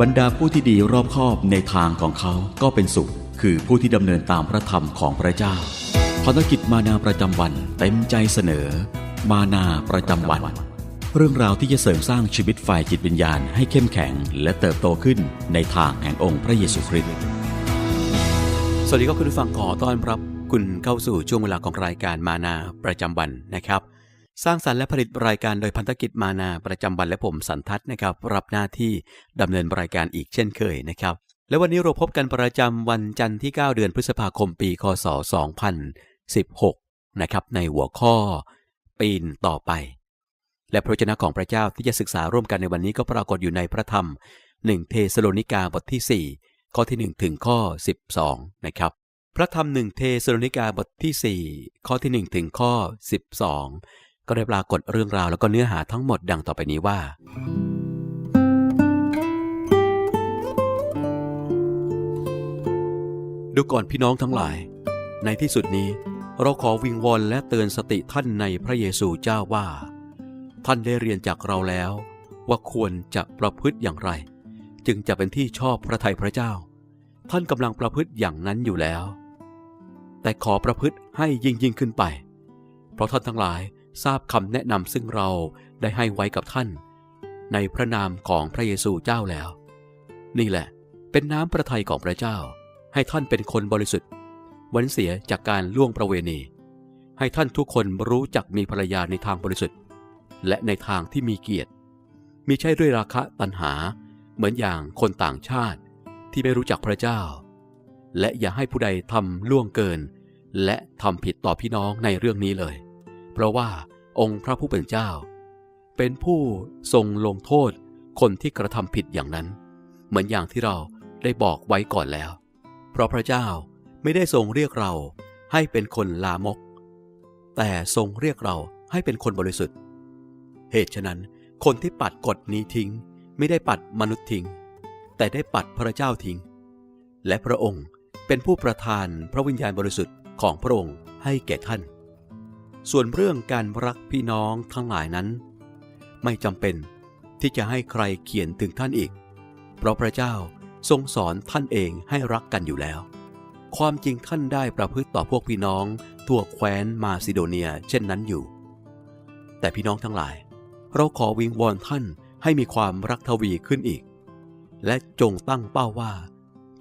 บรรดาผู้ที่ดีรอบคอบในทางของเขาก็เป็นสุข คือผู้ที่ดำเนินตามพระธรรมของพระเจ้าภารกิจมานาประจำวันเต็มใจเสนอ มานาประจำวัน เรื่องราวที่จะเสริมสร้างชีวิตฝ่ายจิตวิญญาณให้เข้มแข็ง และเติบโตขึ้นในทางแห่งองค์พระเยซูคริสต์สวัสดีครับคุณผู้ฟังขอต้อนรับ คุณเข้าสู่ช่วงเวลาของรายการมานาประจำวันนะครับ สร้างสรรค์และผลิตรายการโดยพันธกิจมานาประจำวันและผมสันทัศน์นะครับ รับหน้าที่ดำเนินรายการอีกเช่นเคยนะครับ และวันนี้เราพบกันประจำวันจันทร์ที่ 9 เดือนพฤษภาคมปี คศ 2016 นะครับ ในหัวข้อ ปีนต่อไป และพระวจนะของพระเจ้าที่จะศึกษาร่วมกันในวันนี้ก็ปรากฏอยู่ในพระธรรม 1 เทสโลนิกาบทที่ 4 ข้อที่ 1 ถึงข้อ 12 นะครับพระธรรม1เทสโลนิกาบทที่ 4 ข้อที่ 1 ถึงข้อ 12 ก็ได้ปรากฏเรื่องราวแล้วก็เนื้อหาทั้งหมดดังต่อไปนี้ว่า ดูก่อนพี่น้องทั้งหลาย ในที่สุดนี้ เราขอวิงวอนและเตือนสติท่านในพระเยซูเจ้าว่า ท่านได้เรียนจากเราแล้ว ว่าควรจะประพฤติอย่างไร จึงจะเป็นที่ชอบพระทัยพระเจ้า ท่านกำลังประพฤติอย่างนั้นอยู่แล้ว แต่ขอประพฤติให้ยิ่งยิ่งขึ้นไป เพราะท่านทั้งหลาย ทราบคำแนะนำซึ่งเราได้ให้ไว้กับท่าน ในพระนามของพระเยซูเจ้าแล้ว นี่แหละ เป็นน้ำพระทัยของพระเจ้า ให้ท่านเป็นคนบริสุทธิ์เว้นเสียจากการล่วงประเวณี ให้ท่านทุกคนรู้จักมีภรรยาในทางบริสุทธิ์ และในทางที่มีเกียรติมิใช่ด้วยราคะตัณหา เหมือนอย่างคนต่างชาติที่ไม่รู้จักพระเจ้า และอย่าให้ผู้ใดทำล่วงเกิน และทำผิดต่อพี่น้องในเรื่องนี้เลย เพราะว่าองค์พระผู้เป็นเจ้า เป็นผู้ทรงลงโทษคนที่กระทำผิดอย่างนั้น เหมือนอย่างที่เราได้บอกไว้ก่อนแล้ว เพราะพระเจ้าไม่ได้ทรงเรียกเราให้เป็นคนลามก แต่ทรงเรียกเราให้เป็นคนบริสุทธิ์ เหตุฉะนั้น คนที่ปัดกฎนี้ทิ้ง ไม่ได้ปัดมนุษย์ทิ้ง แต่ได้ปัดพระเจ้าทิ้ง และพระองค์เป็นผู้ประทานพระวิญญาณบริสุทธิ์ของพระองค์ให้แก่ท่าน ส่วนเรื่องการรักพี่น้องทั้งหลายนั้น ไม่จำเป็นที่จะให้ใครเขียนถึงท่านอีก เพราะพระเจ้าทรงสอนท่านเองให้รักกันอยู่แล้ว ความจริงท่านได้ประพฤติต่อพวกพี่น้องทั่วแคว้นมาซิโดเนียเช่นนั้นอยู่ แต่พี่น้องทั้งหลาย เราขอวิงวอนท่านให้มีความรักทวีขึ้นอีก และจงตั้งเป้าว่า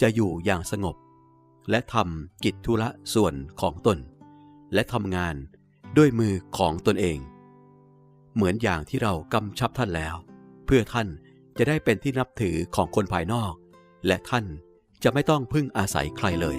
จะอยู่อย่างสงบ และทำกิจธุระส่วนของตน และทำงาน ด้วยมือของตนเอง เหมือนอย่างที่เรากำชับท่านแล้ว เพื่อท่านจะได้เป็นที่นับถือของคนภายนอก และท่านจะไม่ต้องพึ่งอาศัยใครเลย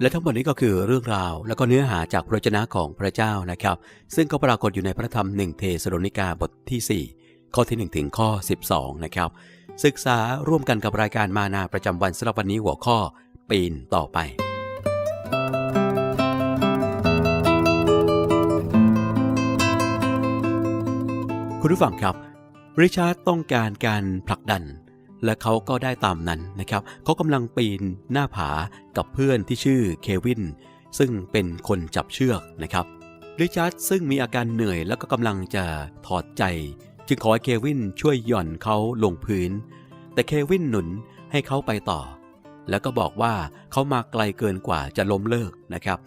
และทั้งหมดนี้ก็คือเรื่องราวและก็เนื้อหาจากพระวจนะของพระเจ้านะครับ ซึ่งก็ปรากฏอยู่ในพระธรรมหนึ่งเทสโลนิกาบทที่ 4 ข้อที่ 1 ถึงข้อ 12 นะครับ ศึกษาร่วมกันกับรายการมานาประจำวันสำหรับวันนี้หัวข้อ ปีนต่อไป คุณผู้ฟังครับ ริชาร์ดต้องการการผลักดัน และเขาก็ได้ตามนั้นนะครับ เขากำลังปีนหน้าผากับเพื่อนที่ชื่อเควิน ซึ่งเป็นคนจับเชือกนะครับ ริชาร์ดซึ่งมีอาการเหนื่อยแล้วก็กำลังจะถอดใจ จึงขอให้เควินช่วยหย่อนเขาลงพื้น แต่เควินหนุนให้เขาไปต่อ แล้วก็บอกว่าเขามาไกลเกินกว่าจะล้มเลิกนะครับ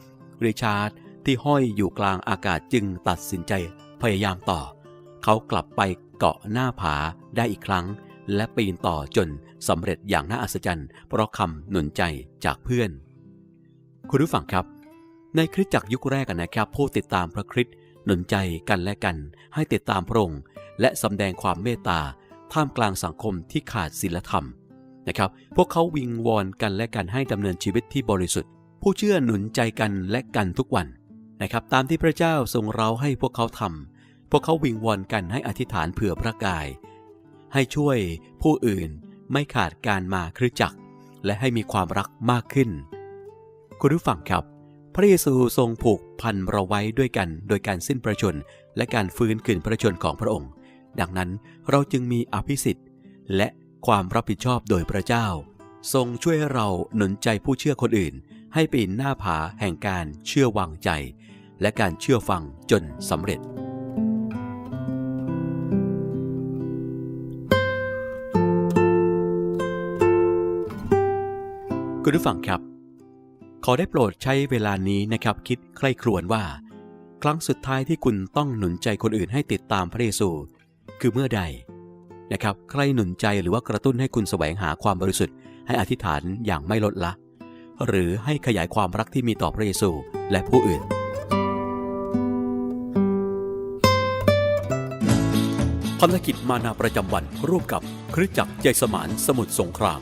ริชาร์ดที่ห้อยอยู่กลางอากาศจึงตัดสินใจพยายามต่อ เขากลับไปเกาะหน้าผาได้อีกครั้ง และปีนต่อจนสำเร็จอย่างน่าอัศจรรย์ เพราะคำหนุนใจจากเพื่อน คุณผู้ฟังครับ ในคริสตจักรยุคแรกกันนะครับ ผู้ติดตามพระคริสต์ หนุนใจกันและกันให้ติดตามพระองค์และสำแดงความเมตตาท่ามกลางสังคมที่ขาดศีลธรรมนะครับ พวกเขาวิงวอนกันและกันให้ดำเนินชีวิตที่บริสุทธิ์ ผู้เชื่อหนุนใจกันและกันทุกวันนะครับ ตามที่พระเจ้าทรงเราให้พวกเขาทำพวกเขาวิงวอนกันให้อธิษฐานเผื่อพระกาย ให้ช่วยผู้อื่นไม่ขาดการมาคริจักและให้มีความรักมากขึ้น คุณผู้ฟังครับ พระเยซูทรงผูกพันเราไว้ด้วยกันโดยการสิ้นพระชนและการฟื้นคืนพระชนของพระองค์ ดังนั้นเราจึงมีอภิสิทธิ์ และความรับผิดชอบโดยพระเจ้า ทรงช่วยเราหนุนใจผู้เชื่อคนอื่น ให้ปีนหน้าผาแห่งการเชื่อวางใจ และการเชื่อฟังจนสำเร็จคุณผู้ฟังครับ ขอได้โปรดใช้เวลานี้นะครับคิดใคร่ครวญว่า ครั้งสุดท้ายที่คุณต้องหนุนใจคนอื่นให้ติดตามพระเยซู คือเมื่อใดนะครับใครหนุนใจหรือว่ากระตุ้นให้คุณแสวงหาความบริสุทธิ์ ให้อธิษฐานอย่างไม่ลดละ หรือให้ขยายความรักที่มีต่อพระเยซูและผู้อื่น ภารกิจมานาประจำวันร่วมกับคริสจักรใจสมานสมุทรสงคราม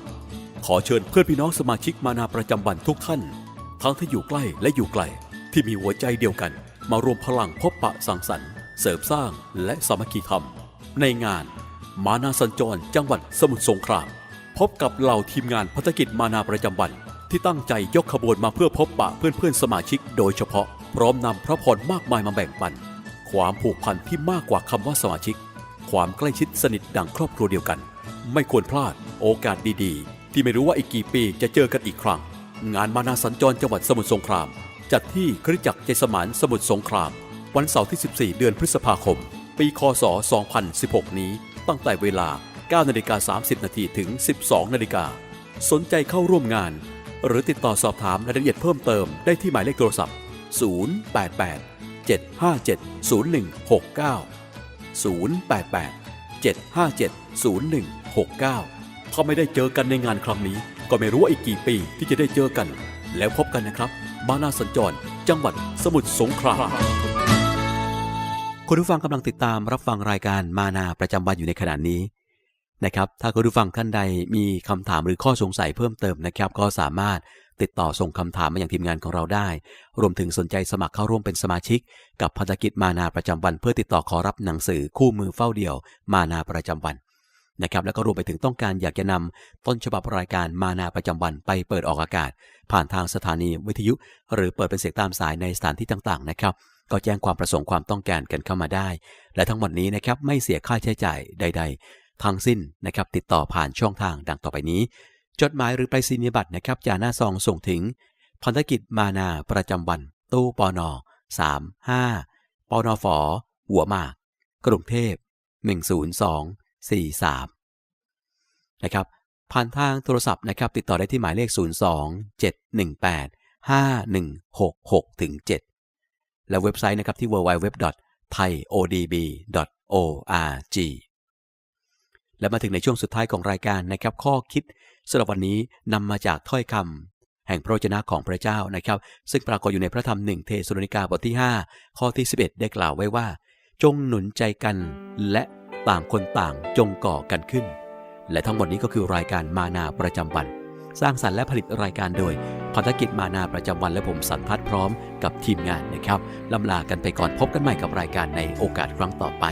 ขอเชิญเพื่อนพี่น้องสมาชิกมานาประจำวันทุกท่าน ทั้งที่อยู่ใกล้และอยู่ไกล ที่มีหัวใจเดียวกัน มารวมพลังพบปะสังสรรค์ เสริมสร้างและสามัคคีธรรม ในงาน มานาสัญจรจังหวัดสมุทรสงคราม พบกับเหล่าทีมงานพัฒกิจมานาประจำวัน ที่ตั้งใจยกขบวนมาเพื่อพบปะเพื่อนๆสมาชิก โดยเฉพาะ พร้อมนำพระพรมากมายมาแบ่งปัน ความผูกพันที่มากกว่าคำว่าสมาชิก ความใกล้ชิดสนิทดังครอบครัวเดียวกัน ไม่ควรพลาดโอกาสดีๆ ที่ไม่รู้ว่าอีกกี่ปีจะเจอกันอีกครั้ง งานมานาสัญจรจังหวัดสมุทรสงคราม จัดที่คริจักรใจสมานสมุทรสงคราม วันเสาร์ที่ 14 เดือนพฤษภาคม ปีคศ 2016 นี้ตั้งแต่เวลา 9 นาฬิกา 30 นาทีถึง 12 นาฬิกา สนใจเข้าร่วมงาน หรือติดต่อสอบถามรายละเอียดเพิ่มเติมได้ที่หมายเลขโทรศัพท์ 088 757 0169 088-757-0169 ถ้าไม่ได้เจอกันในงานครั้งนี้ ก็ไม่รู้ว่าอีกกี่ปีที่จะได้เจอกัน แล้วพบกันนะครับมานาสัญจร จังหวัดสมุทรสงครามคุณผู้ฟังกำลังติดตามรับฟังรายการมานาประจำวันอยู่ในขณะนี้นะครับ ถ้าคุณผู้ฟังท่านใดมีคำถามหรือข้อสงสัยเพิ่มเติมนะครับ ก็สามารถติดต่อส่งคำถามมาอยังทีมงานของเราได้ รวมถึงสนใจสมัครเข้าร่วมเป็นสมาชิก กับพันธกิจมานาประจำวัน เพื่อติดต่อขอรับหนังสือคู่มือเฝ้าเดี่ยว มานาประจำวัน นะครับแล้วก็รวมไปถึงต้องการอยากจะนำต้นฉบับรายการมานาประจำวันไปเปิดออกอากาศ ผ่านทางสถานีวิทยุ หรือเปิดเป็นเสียงตามสายในสถานที่ต่างๆนะครับก็แจ้งความประสงค์ความต้องการกันเข้ามาได้ และทั้งหมดนี้นะครับไม่เสียค่าใช้จ่ายใด ๆ ทั้งสิ้นนะครับติดต่อผ่านช่องทางดังต่อไปนี้ จดหมายหรือไปรษณียบัตรนะครับจากหน้าซองส่งถึงพันธกิจมานาประจำวัน ตู้ปอนอ35ปอนอฝอหัวหมาก กรุงเทพ 43นะครับผ่านทางโทรศัพท์นะครับติดต่อได้ที่หมายเลข 02 718 5166ถึง7และเว็บไซต์นะครับที่ www.thaiodb.org และมาถึงในช่วงสุดท้ายของรายการนะครับ ข้อคิดสำหรับวันนี้นำมาจากถ้อยคำแห่งพระวจนะของพระเจ้านะครับ ซึ่งปรากฏอยู่ในพระธรรมหนึ่งเทสโลนิกาบทที่ 5 ข้อที่ 11 ได้กล่าวไว้ว่า จงหนุนใจกันและ ต่างคนต่างจงก่อกันขึ้น และทั้งหมดนี้ก็คือรายการมานาประจำวัน สร้างสรรค์และผลิตรายการโดยพันธกิจมานาประจำวันและผมสันพัฒน์พร้อมกับทีมงานนะครับลำลากันไปก่อนพบกันใหม่กับรายการในโอกาสครั้งต่อไป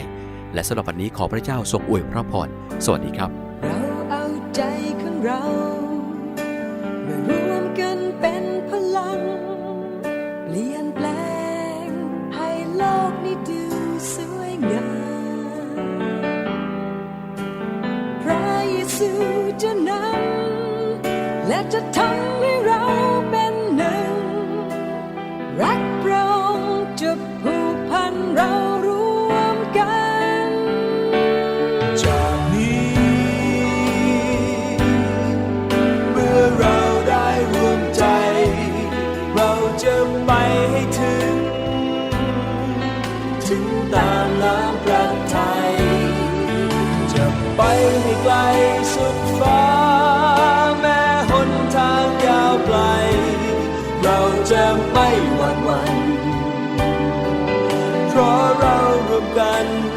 และสำหรับวันนี้ขอพระเจ้าทรงอวยพระพรสวัสดีครับ เราเอาใจของเรา จะไม่หวั่นไหวเพราะเรารวมกันใน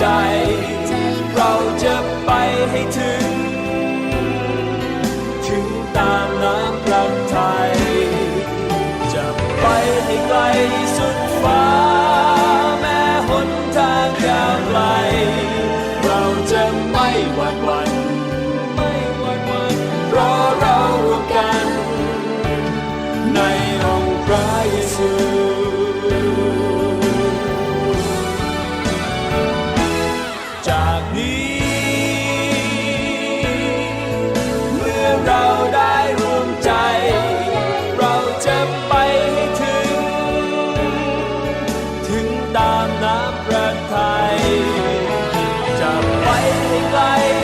die. ไป